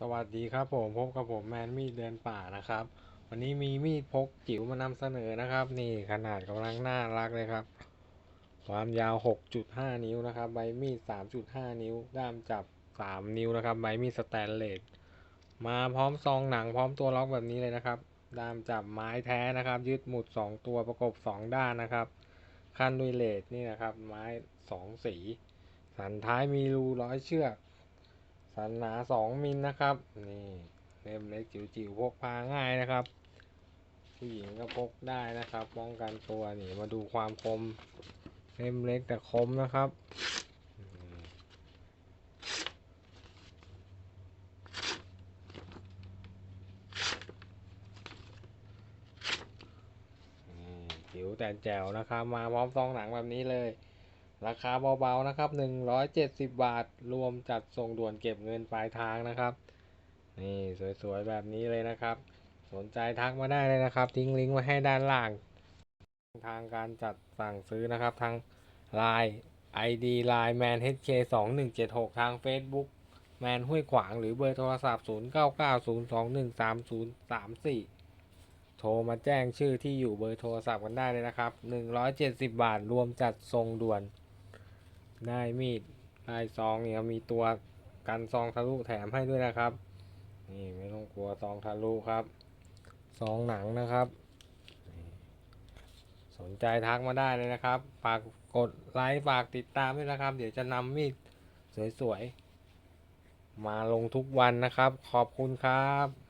สวัสดีครับผมพบกับผมแมนมีดเดินป่านะครับ วันนี้มีมีดพกจิ๋วมานำเสนอนะครับ นี่ขนาดกำลังน่ารักเลยครับ ความยาว 6.5 นิ้วนะครับ ใบมีด 3.5 นิ้ว ด้ามจับ 3 นิ้วนะครับ ใบมีดสแตนเลสมาพร้อมซองหนังพร้อมตัวล็อกแบบนี้เลยนะครับ ด้ามจับไม้แท้นะครับ ยึดหมุด 2 ตัวประกบ 2 ด้านนะครับขั้นด้วยเลสนี่นะครับ ไม้ 2 สี สันท้ายมีรูร้อยเชือก สันหนา2มิลนะครับ นี่เล่มเล็กจิ๋วๆพกพาง่ายนะครับ ผู้หญิงก็พกได้นะครับป้องกันตัวนี่มาดูความคมเล่มเล็กแต่คมนะครับจิ๋วแต่แจ๋วนะครับ มาพร้อมซองหนังแบบนี้เลย ราคาเบาๆนะครับ 170 บาท รวมจัดส่งด่วนเก็บเงินปลายทางนะครับ นี่สวยๆแบบนี้เลยนะครับ สนใจทักมาได้เลยนะครับ ทิ้งลิงก์ไว้ให้ด้านล่าง ทางการจัดสั่งซื้อนะครับ ทาง Line ID Line Man HK 2 1 7 6 ทาง Facebook แมนห้วยขวางหรือเบอร์โทรศัพท์ 0 9 9 0 2 1 3 0 3 4 โทรมาแจ้งชื่อที่อยู่เบอร์โทรศัพท์กันได้เลยนะครับ 170 บาทรวมจัดส่งด่วน ได้มีดได้ซองเนี่ยมีตัวกันซองทะลุแถมให้ด้วยนะครับ นี่ไม่ต้องกลัวซองทะลุครับซองหนังนะครับ สนใจทักมาได้เลยนะครับฝากกดไลค์ฝากติดตามด้วยนะครับ เดี๋ยวจะนำมีดสวยๆ มาลงทุกวันนะครับ ขอบคุณครับ